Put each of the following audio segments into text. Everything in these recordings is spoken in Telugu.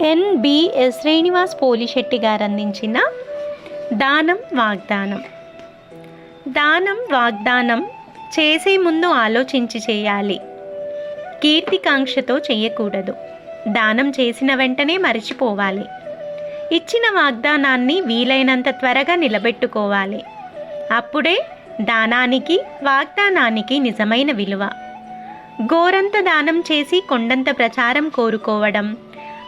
ఎన్బిఎస్ శ్రీనివాస్ పోలిశెట్టి గారు అందించిన దానం వాగ్దానం. దానం వాగ్దానం చేసే ముందు ఆలోచించి చేయాలి. కీర్తికాంక్షతో చేయకూడదు దానం చేసిన వెంటనే మరిచిపోవాలి. ఇచ్చిన వాగ్దానాన్ని వీలైనంత త్వరగా నిలబెట్టుకోవాలి. అప్పుడే దానానికి వాగ్దానానికి నిజమైన విలువ. గోరంత దానం చేసి కొండంత ప్రచారం కోరుకోవడం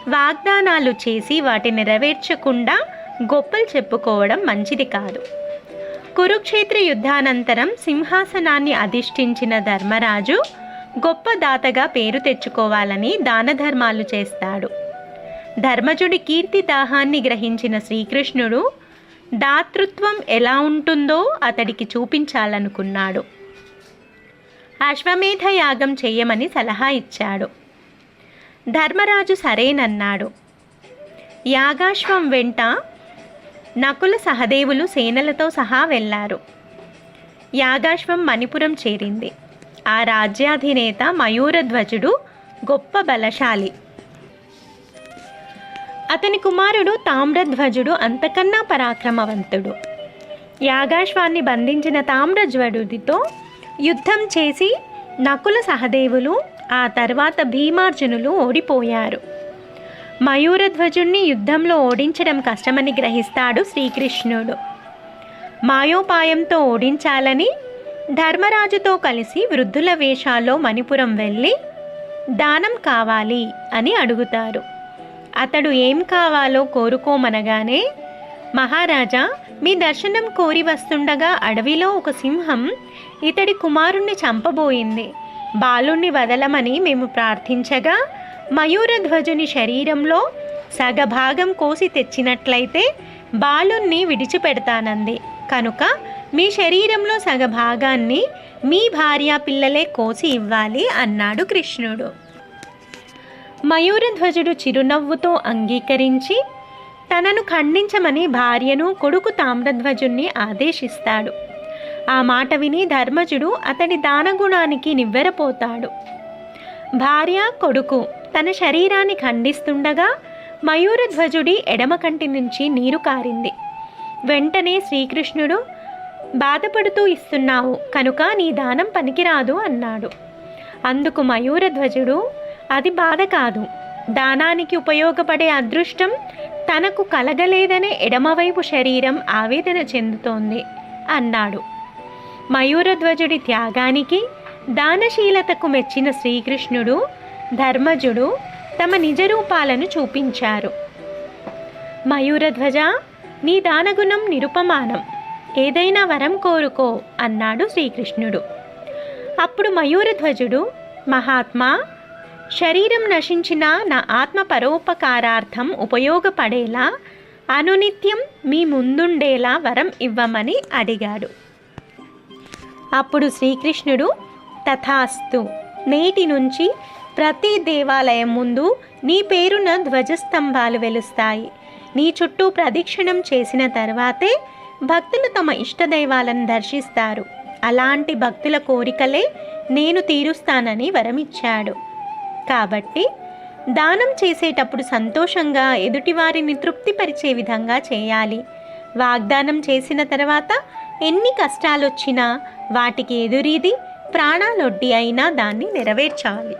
వాగ్దానాలు చేసి వాటి నెరవేర్చకుండా గొప్పలు చెప్పుకోవడం మంచిది కాదు. కురుక్షేత్ర యుద్ధానంతరం సింహాసనాన్ని అధిష్ఠించిన ధర్మరాజు గొప్ప దాతగా పేరు తెచ్చుకోవాలని దాన ధర్మాలు చేస్తాడు. ధర్మజుడి కీర్తి దాహాన్ని గ్రహించిన శ్రీకృష్ణుడు దాతృత్వం ఎలా ఉంటుందో అతడికి చూపించాలనుకున్నాడు. అశ్వమేధ యాగం చేయమని సలహా ఇచ్చాడు. ధర్మరాజు సరేనన్నాడు. యాగాశ్వం వెంట నకుల సహదేవులు సేనలతో సహా వెళ్ళారు. యాగాశ్వం మణిపురం చేరింది. ఆ రాజ్యాధినేత మయూరధ్వజుడు గొప్ప బలశాలి. అతని కుమారుడు తామ్రధ్వజుడు అంతకన్నా పరాక్రమవంతుడు. యాగాశ్వాన్ని బంధించిన తామ్రధ్వజుడితో యుద్ధం చేసి నకుల సహదేవులు ఆ తర్వాత భీమార్జునులు ఓడిపోయారు. మయూరధ్వజుణ్ణి యుద్ధంలో ఓడించడం కష్టమని గ్రహిస్తాడు శ్రీకృష్ణుడు. మాయోపాయంతో ఓడించాలని ధర్మరాజుతో కలిసి వృద్ధుల వేషాల్లో మణిపురం వెళ్ళి దానం కావాలి అని అడుగుతారు. అతడు ఏం కావాలో కోరుకోమనగానే మహారాజా మీ దర్శనం కోరి వస్తుండగా అడవిలో ఒక సింహం ఇతడి కుమారుణ్ణి చంపబోయింది. బాలుణ్ణి వదలమని మేము ప్రార్థించగా మయూరధ్వజుని శరీరంలో సగభాగం కోసి తెచ్చినట్లయితే బాలుణ్ణి విడిచిపెడతానంది. కనుక మీ శరీరంలో సగభాగాన్ని మీ భార్య పిల్లలే కోసి ఇవ్వాలి అన్నాడు కృష్ణుడు. మయూరధ్వజుడు చిరునవ్వుతో అంగీకరించి తనను ఖండించమని భార్యను కొడుకు తామ్రధ్వజుణ్ణి ఆదేశిస్తాడు. ఆ మాట విని ధర్మజుడు అతడి దానగుణానికి నివ్వెరపోతాడు. భార్య కొడుకు తన శరీరాన్ని ఖండిస్తుండగా మయూరధ్వజుడి ఎడమ కంటి నుంచి నీరు కారింది. వెంటనే శ్రీకృష్ణుడు బాధపడుతూ ఇస్తున్నావు కనుక నీ దానం పనికిరాదు అన్నాడు. అందుకు మయూరధ్వజుడు అది బాధ కాదు. దానానికి ఉపయోగపడే అదృష్టం తనకు కలగలేదనే ఎడమవైపు శరీరం ఆవేదన చెందుతోంది అన్నాడు. మయూరధ్వజుడి త్యాగానికి దానశీలతకు మెచ్చిన శ్రీకృష్ణుడు ధర్మజుడు తమ నిజ రూపాలను చూపించారు. మయూరధ్వజ నీ దానగుణం నిరుపమానం. ఏదైనా వరం కోరుకో అన్నాడు శ్రీకృష్ణుడు. అప్పుడు మయూరధ్వజుడు మహాత్మా శరీరం నశించిన నా ఆత్మ పరోపకారార్థం ఉపయోగపడేలా అనునిత్యం మీ ముందుండేలా వరం ఇవ్వమని అడిగాడు. అప్పుడు శ్రీకృష్ణుడు తథాస్తు నేటి నుంచి ప్రతి దేవాలయం ముందు నీ పేరున ధ్వజస్తంభాలు వెలుస్తాయి. నీ చుట్టూ ప్రదక్షిణం చేసిన తర్వాతే భక్తులు తమ ఇష్టదైవాలను దర్శిస్తారు. అలాంటి భక్తుల కోరికలే నేను తీరుస్తానని వరమిచ్చాడు. కాబట్టి దానం చేసేటప్పుడు సంతోషంగా ఎదుటివారిని తృప్తిపరిచే విధంగా చేయాలి. వాగ్దానం చేసిన తర్వాత ఎన్ని కష్టాలొచ్చినా వాటికి ఎదురీది ప్రాణాలొడ్డి అయినా దాన్ని నెరవేర్చాలి.